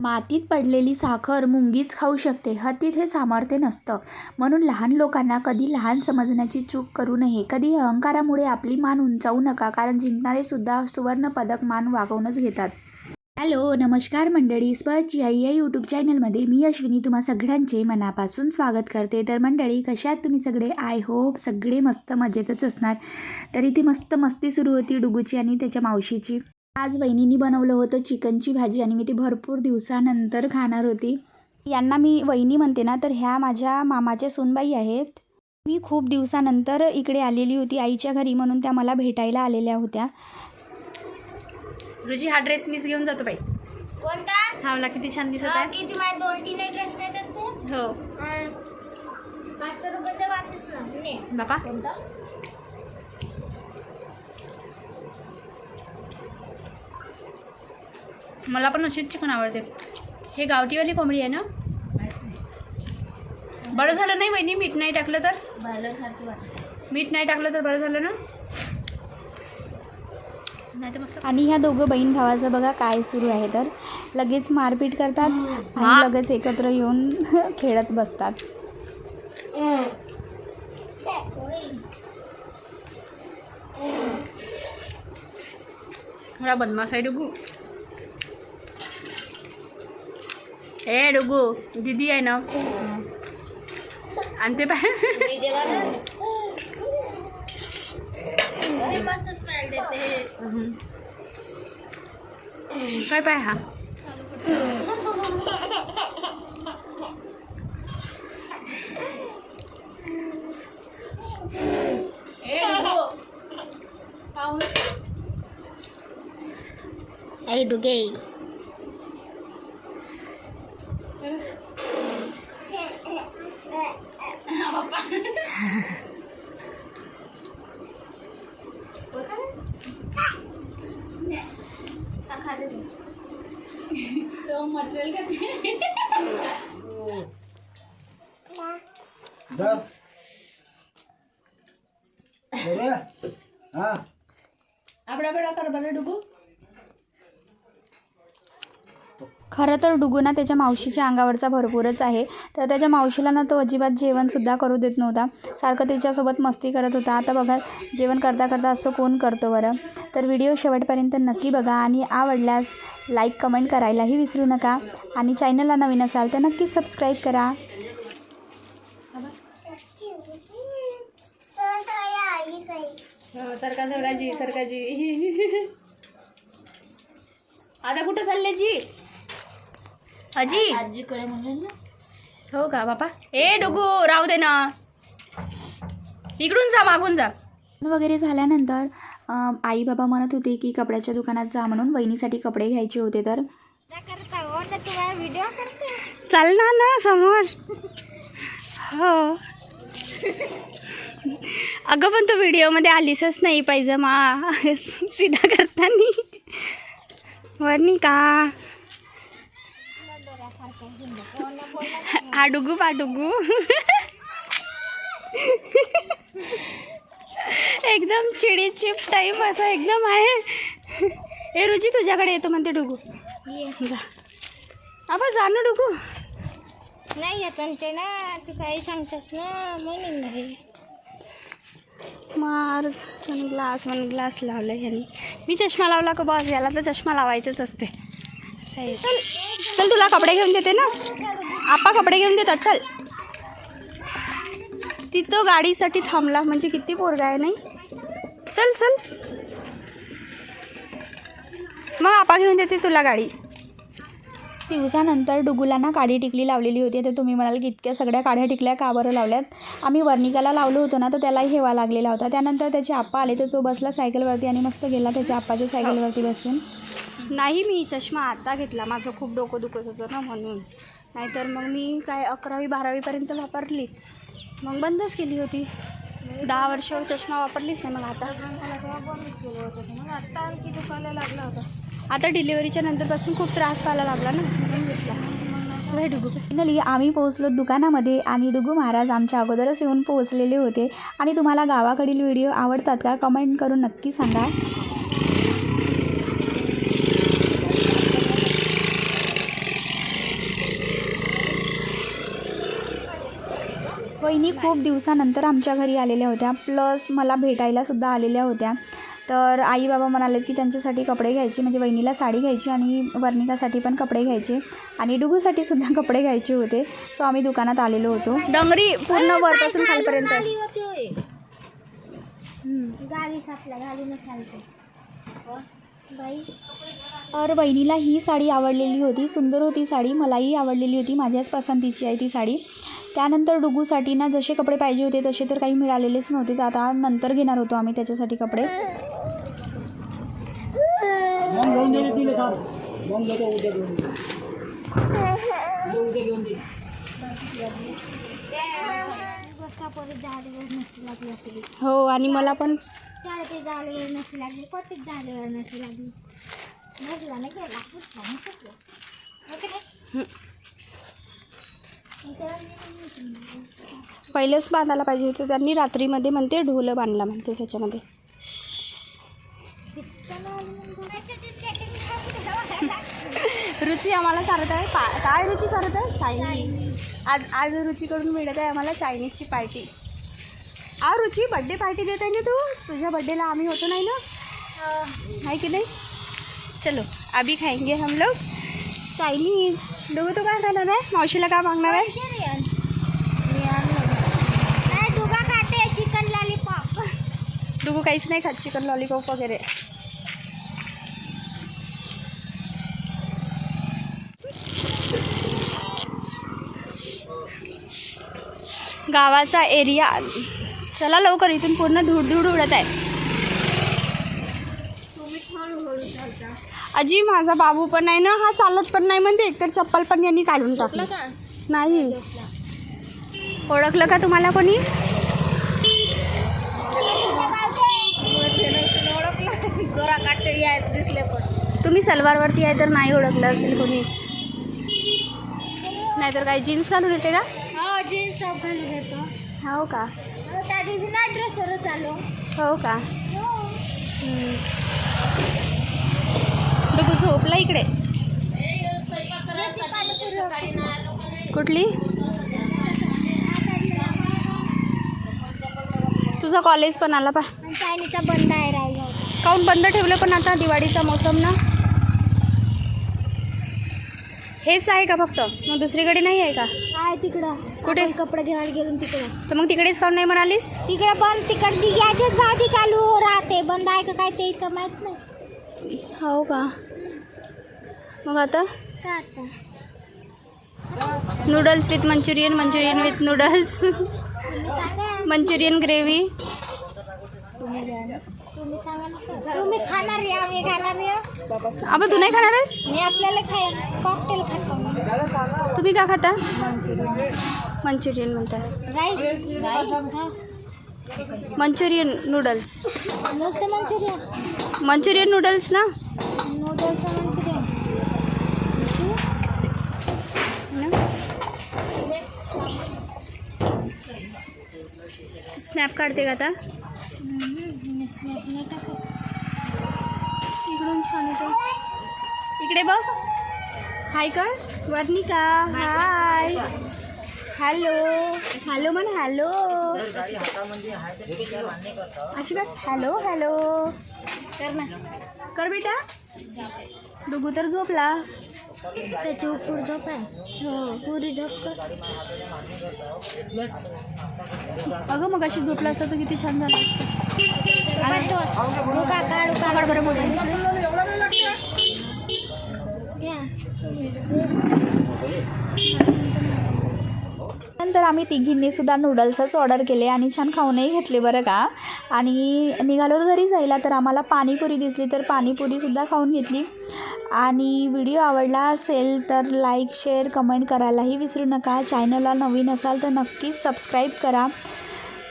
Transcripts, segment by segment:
मातीत पडलेली साखर मुंगीच खाऊ शकते. हतीत हे सामर्थ्य नसतं. म्हणून लहान लोकांना कधी लहान समजण्याची चूक करू नये. कधी अहंकारामुळे आपली मान उंचावू नका कारण जिंकणारेसुद्धा सुवर्णपदक सुवर्ण पदक मान वागवूनच घेतात. हॅलो नमस्कार मंडळी. स्पर्ची आई या यूट्यूब चॅनलमध्ये मी अश्विनी तुम्हा सगळ्यांचे मनापासून स्वागत करते. तर मंडळी कशात तुम्ही सगळे? आय होप सगळे मस्त मजेतच असणार. तर इथे मस्त मस्ती सुरू होती डुगूची आणि त्याच्या मावशीची. आज वहिनीनी बनवलं होतं चिकनची भाजी आणि मी ती भरपूर दिवसानंतर खाणार होती. यांना मी वहिनी म्हणते ना तर ह्या माझ्या मामाच्या सोनबाई आहेत. मी खूप दिवसानंतर इकडे आलेली होती आईच्या घरी म्हणून त्या मला भेटायला आलेल्या होत्या. रुची हा ड्रेस मीच घेऊन जातो बाई. कोणता? हावला किती छान दिसत आहे. किती माझे दोन तीन ड्रेस नाही हो. पाचशे रुपये. बापा. कोणता? मला पण अशीच चिकन आवडते. हे गावठीवाली कोंबडी आहे ना? बरं झालं नाही वहिनी मीठ नाही टाकलं तर? मीठ नाही टाकलं तर बरं झालं ना? आणि ह्या दोघं बहीण भावाचं बघा काय सुरू आहे तर. लगेच मारपीट करतात आणि लगेच एकत्र येऊन खेळत बसतात. बदमाश आहे डुगू ए डुगू दीदी आहे ना आणि ते पाय मी देवा ना. अरे मस्त स्मेल देते काय पाय हा आई डुगे આપણે આપણે આ કરવા ડુગું खरं तर डुगुना त्याच्या मावशीच्या अंगावरचा भरपूरच आहे. तर त्याच्या मावशीला ना तो अजिबात जेवणसुद्धा करू देत नव्हता. सारखं त्याच्यासोबत मस्ती करत होता. आता बघा जेवण करता करता असं कोण करतो बरं? तर व्हिडिओ शेवटपर्यंत नक्की बघा आणि आवडल्यास लाईक कमेंट करायलाही विसरू नका. आणि चॅनलला नवीन असाल तर नक्की सबस्क्राईब करा. हो, सरका सरका जी सरका जी. आता कुठं चालले जी? अजी आजीकडे म्हणून ना. हो का बापा? ए डुगू राहू दे ना. इकडून जा मागून जा. वगैरे झाल्यानंतर आई बाबा म्हणत होते की कपड्याच्या दुकानात जा म्हणून वहिनीसाठी कपडे घ्यायचे होते तर. करता हो? ना करते? चालणार ना समोर? हो. अगं पण तू व्हिडिओमध्ये आलीसच नाही पाहिजे मा सीधा करताना. वरनी का हा डुगू पा डुगू एकदम चिडी चिप टाईप असा एकदम आहे. हे रुची तुझ्याकडे येतो म्हणते डुगू. ये. जा. ना डुगू. नाही येत ते ना. तू काही सांगतेस ना. म्हणून नाही. मार. सनग्लास ग्लास लावला ह्यांनी. मी चष्मा लावला का बॉस याला तर चष्मा लावायचंच असते. असं आहे. चल चल तुला कपडे घेऊन देते ना. आपा कपडे घेऊन देतात चल. तिथं गाडीसाठी थांबला म्हणजे किती पोरगा आहे नाही? चल चल. मग आपा घेऊन देते तुला गाडी. दिवसानंतर डुगूला ना काडी टिकली लावलेली होती तर तुम्ही म्हणाल की इतक्या सगळ्या काड्या टिकल्या का बरं लावल्यात? आम्ही वर्णिकाला लावलो होतो ना तर त्यालाही हेवा लागलेला होता. त्यानंतर त्याचे आप्पा आले तर तो बसला सायकलवरती आणि मस्त गेला त्याच्या आप्पाच्या सायकलवरती बसून. नाही मी चष्मा आता घेतला. माझं खूप डोकं दुखत होतं ना म्हणून. नाहीतर मग मी काय अकरावी बारावीपर्यंत वापरली. मग बंदच केली होती. दहा वर्ष चष्मा वापरलीच नाही मग आता. आता आणखी दुखायला लागला होता आता डिलिव्हरीच्या नंतरपासून खूप त्रास व्हायला लागला ना. म्हणून घेतला डुगू. फायनली आम्ही पोहोचलो दुकानामध्ये आणि डुगू महाराज आमच्या अगोदरच येऊन पोहोचलेले होते. आणि तुम्हाला गावाकडील व्हिडिओ आवडतात का? कमेंट करून नक्की सांगा. वहिनी खूप दिवसानंतर आमच्या घरी आलेल्या होत्या. प्लस मला भेटायलासुद्धा आलेल्या होत्या. तर आई बाबा म्हणाले की त्यांच्यासाठी कपडे घ्यायचे म्हणजे वहिनीला साडी घ्यायची आणि वर्णिकासाठी पण कपडे घ्यायचे आणि डुगूसाठी सुद्धा कपडे घ्यायचे होते. सो आम्ही दुकानात आलेलो होतो. डोंगरी पूर्ण वरपासून खालपर्यंत. तर बहिणीला ही साडी आवडलेली होती. सुंदर होती साडी. मलाही आवडलेली होती. माझ्याच पसंतीची आहे ती साडी. त्यानंतर डुगूसाठी ना जसे कपडे पाहिजे होते तसे तर काही मिळालेलेच नव्हते. तर आता नंतर घेणार होतो आम्ही त्याच्यासाठी कपडे. हो आणि मला पण लागली पहिलेच बांधायला पाहिजे होते त्यांनी रात्रीमध्ये म्हणते ढोलं बांधला म्हणते त्याच्यामध्ये. रुची आम्हाला चालत आहे पा काय रुची चालत आहे? चायनीज. आज आज रुचीकडून मिळत आहे आम्हाला चायनीजची पार्टी. आ रुची बड्डे पार्टी देत आहे ना तू? तुझ्या बड्डेला आम्ही होतो नाही ना? आहे की नाही? चलो अभी खाएंगे हम लोग. चायनीज. डोगं तो काय खाणार आहे? मावशीला काय मागणार आहे? नाही दुगा खाते? चिकन लॉलीपॉप डुगू काहीच नाही खात चिकन लॉलीपॉप वगैरे. गावाचा एरिया. चला लवकर इथून पूर्ण धूळ धूळ उडत आहे. आजी माझा बाबू पण नाही ना हा चालत पण नाही म्हणते. एकतर चप्पल पण यांनी काढून टाकली. का? नाही. ओळखलं का तुम्हाला कोणी? गोरा काटे आहेत दिसले पण तुम्ही सलवारवरती आहे तर नाही ओळखलं असेल कोणी? नाहीतर काय जीन्स घालून येते का? हो जीन्स टॉप घालून येतो. हो का? हो, त्या दिवशी ना ड्रेसवरच आलो हो का? हो. डुगू झोपला इकडे. कुठली? तुझं कॉलेज पण आला पा चायनीचा बंद आहे राहिला. काऊन बंद ठेवलं पण आता दिवाळीचा मोसम ना? हेच आहे का फक्त? मग दुसरीकडे नाही आहे का? आहे तिकडं. कुठे? कपडे घ्यायला गेलो तिकडं. तर मग तिकडेच काऊन नाही म्हणालीस? तिकडे बंद तिकडची गॅजेस भाजी चालू राहते. बंद आहे का काय ते इथं माहीत नाही. हो का? मग आता? का आता noodles with manchurian manchurian with noodles manchurian gravy तुम्ही खाणार या खाणार या अबा तू नाही खाणार आहेस? मी आपल्याला खाय कॉकटेल खातो. तुम्ही का खाता? मंचुरियन म्हणता राईस मंचुरियन नूडल्स नुसतं मंचुरियन मंचुरियन नूडल्स ना? नूडल्स मंचुरियन स्नॅप काढते का आता? इकडून छान येतो. इकडे बघ. हाय कर वर्णिका. हाय हॅलो हॅलो म्हण हॅलो आशीर्वाद हॅलो हॅलो कर ना. कर बेटा. डुगू तर झोपला. त्याची उपूर झोप आहे. हो. पुरी झोप कर. अगं मग अशी झोपला असता तर किती छान झालं असतं. डोका काढू काढ बरं मोठं नंतर आम्ही तिघींनी सुद्धा नूडल्सच ऑर्डर केले आणि छान खाऊनही घेतले बरं का. आणि निघालो घरी जायला तर आम्हाला पाणीपुरी दिसली तर पाणीपुरीसुद्धा खाऊन घेतली. आणि व्हिडिओ आवडला असेल तर लाईक शेअर कमेंट करायलाही विसरू नका. चॅनलला नवीन असाल तर नक्कीच सबस्क्राईब करा.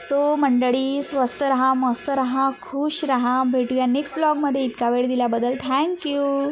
सो मंडळी स्वस्त रहा मस्त रहा खुश रहा. भेटूया नेक्स्ट ब्लॉगमध्ये इतका वेळ दिल्याबद्दल थँक्यू